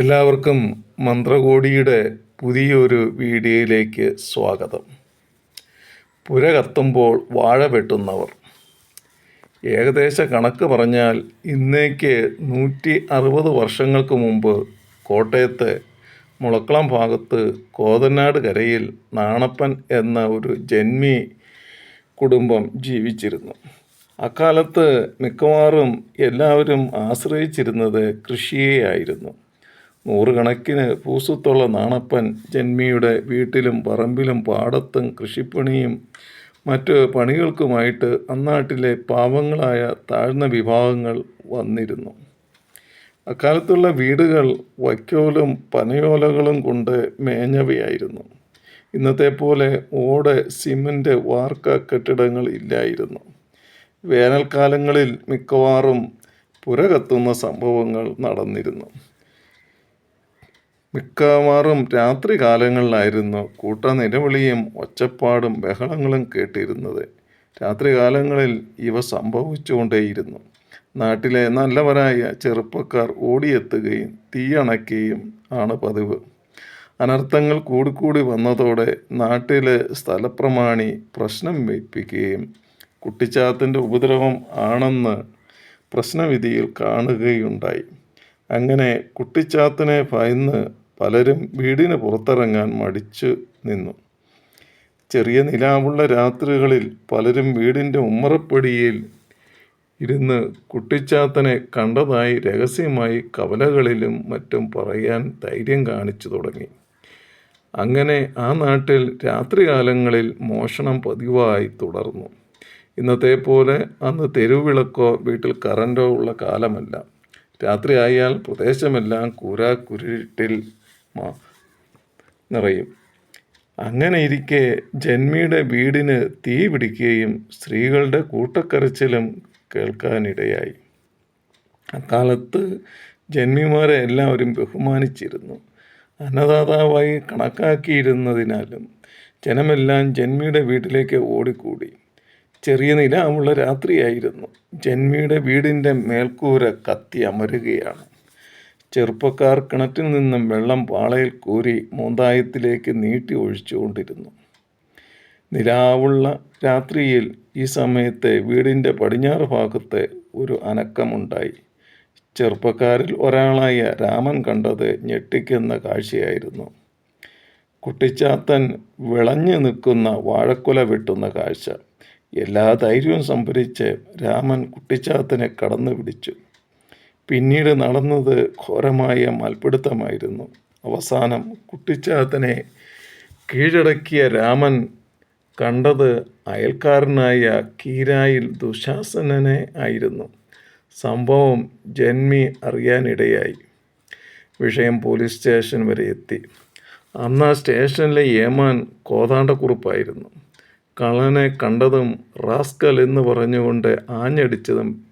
എല്ലാവർക്കും മന്ത്രകോടിയുടെ പുതിയൊരു വീഡിയോയിലേക്ക് സ്വാഗതം. പുര കത്തുമ്പോൾ വാഴ വെട്ടുന്നവർ. ഏകദേശ കണക്ക് പറഞ്ഞാൽ ഇന്നേക്ക് നൂറ്റി അറുപത് വർഷങ്ങൾക്ക് മുമ്പ് കോട്ടയത്ത് മുളക്കുളം ഭാഗത്ത് കോതനാട് കരയിൽ നാണപ്പൻ എന്ന ഒരു ജന്മി കുടുംബം ജീവിച്ചിരുന്നു. അക്കാലത്ത് മിക്കവാറും എല്ലാവരും ആശ്രയിച്ചിരുന്നത് കൃഷിയെയായിരുന്നു നൂറുകണക്കിന് പൂസത്തുള്ള നാണപ്പൻ ജന്മിയുടെ വീട്ടിലും പറമ്പിലും പാടത്തും കൃഷിപ്പണിയും മറ്റ് പണികൾക്കുമായിട്ട് അന്നാട്ടിലെ പാവങ്ങളായ താഴ്ന്ന വിഭാഗങ്ങൾ വന്നിരുന്നു. അക്കാലത്തുള്ള വീടുകൾ വൈക്കോലും പനയോലകളും കൊണ്ട് മേഞ്ഞവയായിരുന്നു. ഇന്നത്തെ പോലെ ഓട് സിമന്റ് വാർക്ക കെട്ടിടങ്ങൾ ഇല്ലായിരുന്നു. വേനൽക്കാലങ്ങളിൽ മിക്കവാറും പുര കത്തുന്ന സംഭവങ്ങൾ നടന്നിരുന്നു. മിക്കവാറും രാത്രി കാലങ്ങളിലായിരുന്നു കൂട്ട നിലവിളിയും ഒച്ചപ്പാടും ബഹളങ്ങളും കേട്ടിരുന്നത്. രാത്രികാലങ്ങളിൽ ഇവ സംഭവിച്ചുകൊണ്ടേയിരുന്നു. നാട്ടിലെ നല്ലവരായ ചെറുപ്പക്കാർ ഓടിയെത്തുകയും തീയണയ്ക്കുകയും ആണ് പതിവ്. അനർത്ഥങ്ങൾ കൂടിക്കൂടി വന്നതോടെ നാട്ടിലെ സ്ഥലപ്രമാണി പ്രശ്നം വയ്പ്പിക്കുകയും കുട്ടിച്ചാത്തിന്റെ ഉപദ്രവം ആണെന്ന് പ്രശ്നവിധിയിൽ കാണുകയുണ്ടായി. അങ്ങനെ കുട്ടിച്ചാത്തിനെ ഭയന്ന് പലരും വീടിന് പുറത്തിറങ്ങാൻ മടിച്ചു നിന്നു. ചെറിയ നിലാവുള്ള രാത്രികളിൽ പലരും വീടിന്റെ ഉമ്മറപ്പടിയിൽ ഇരുന്ന് കുട്ടിച്ചാത്തനെ കണ്ടതായി രഹസ്യമായി കവലകളിലും മറ്റും പറയാൻ ധൈര്യം കാണിച്ചു തുടങ്ങി. അങ്ങനെ ആ നാട്ടിൽ രാത്രികാലങ്ങളിൽ മോഷണം പതിവായി തുടർന്നു. ഇന്നത്തെ പോലെ അന്ന് തെരുവിളക്കോ വീട്ടിൽ കറണ്ടോ ഉള്ള കാലമല്ല. രാത്രിയായാൽ പ്രദേശമെല്ലാം കൂരാക്കുരുട്ടിൽ നിറയും. അങ്ങനെ ഇരിക്കെ ജന്മിയുടെ വീടിന് തീ പിടിക്കുകയും സ്ത്രീകളുടെ കൂട്ടക്കരച്ചിലും കേൾക്കാനിടയായി. അക്കാലത്ത് ജന്മിമാരെ എല്ലാവരും ബഹുമാനിച്ചിരുന്നു. അന്നദാതാവായി കണക്കാക്കിയിരുന്നതിനാലും ജനമെല്ലാം ജന്മിയുടെ വീട്ടിലേക്ക് ഓടിക്കൂടി. ചെറിയ നിലാവുള്ള രാത്രിയായിരുന്നു. ജന്മിയുടെ വീടിന്റെ മേൽക്കൂര കത്തി അമരുകയാണ്. ചെറുപ്പക്കാർ കിണറ്റിൽ നിന്നും വെള്ളം പാളയിൽ കോരി മൂന്തായത്തിലേക്ക് നീട്ടി ഒഴിച്ചുകൊണ്ടിരുന്നു നിലാവുള്ള രാത്രിയിൽ ഈ സമയത്തെ വീടിന്റെ പടിഞ്ഞാറ് ഭാഗത്ത് ഒരു അനക്കമുണ്ടായി. ചെറുപ്പക്കാരിൽ ഒരാളായ രാമൻ കണ്ടത് ഞെട്ടിക്കുന്ന കാഴ്ചയായിരുന്നു. കുട്ടിച്ചാത്തൻ വിളഞ്ഞു നിൽക്കുന്ന വാഴക്കുല വെട്ടുന്ന കാഴ്ച. എല്ലാ ധൈര്യവും സംഭരിച്ച് രാമൻ കുട്ടിച്ചാത്തനെ കടന്നു പിടിച്ചു. പിന്നീട് നടന്നത് ഘോരമായ മൽപിടുത്തമായിരുന്നു. അവസാനം കുട്ടിച്ചാത്തനെ കീഴടക്കിയ രാമൻ കണ്ടത് അയൽക്കാരനായ കീരായിൽ ദുശാസനനെ ആയിരുന്നു. സംഭവം ജന്മി അറിയാനിടയായി. വിഷയം പോലീസ് സ്റ്റേഷൻ വരെ എത്തി. അന്ന് ആ സ്റ്റേഷനിലെ ഏമാൻ കോതാണ്ടക്കുറിപ്പായിരുന്നു. കള്ളനെ കണ്ടതും റാസ്കൽ എന്ന് പറഞ്ഞുകൊണ്ട് ആഞ്ഞടിച്ചതും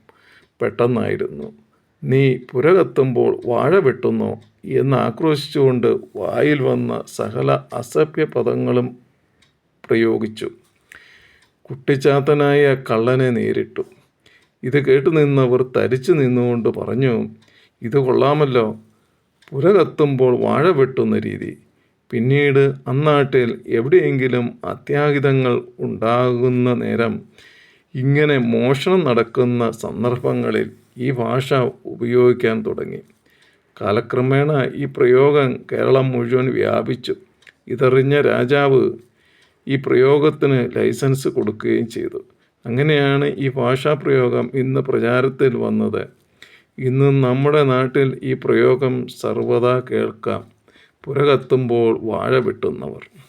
പെട്ടെന്നായിരുന്നു. നീ പുരകത്തുമ്പോൾ വാഴ വെട്ടുന്നു എന്ന് ആക്രോശിച്ചുകൊണ്ട് വായിൽ വന്ന സകല അസഭ്യ പദങ്ങളും പ്രയോഗിച്ചു. കുട്ടിച്ചാത്തനായ കള്ളനെ നേരിട്ടു. ഇത് കേട്ടു നിന്നവർ തരിച്ചു നിന്നുകൊണ്ട് പറഞ്ഞു ഇത് കൊള്ളാമല്ലോ. പുര കത്തുമ്പോൾ വാഴ വെട്ടുന്ന രീതി. പിന്നീട് അന്നാട്ടിൽ എവിടെയെങ്കിലും അത്യാഹിതങ്ങൾ ഉണ്ടാകുന്ന നേരം ഇങ്ങനെ മോഷണം നടക്കുന്ന സന്ദർഭങ്ങളിൽ ഈ ഭാഷ ഉപയോഗിക്കാൻ തുടങ്ങി. കാലക്രമേണ ഈ പ്രയോഗം കേരളം മുഴുവൻ വ്യാപിച്ചു. ഇതറിഞ്ഞ രാജാവ് ഈ പ്രയോഗത്തിന് ലൈസൻസ് കൊടുക്കുകയും ചെയ്തു. അങ്ങനെയാണ് ഈ ഭാഷാപ്രയോഗം ഇന്ന് പ്രചാരത്തിൽ വന്നത്. ഇന്ന് നമ്മുടെ നാട്ടിൽ ഈ പ്രയോഗം സർവദാ കേൾക്കാം. പുരകത്തുമ്പോൾ വാഴ വെട്ടുന്നവർ.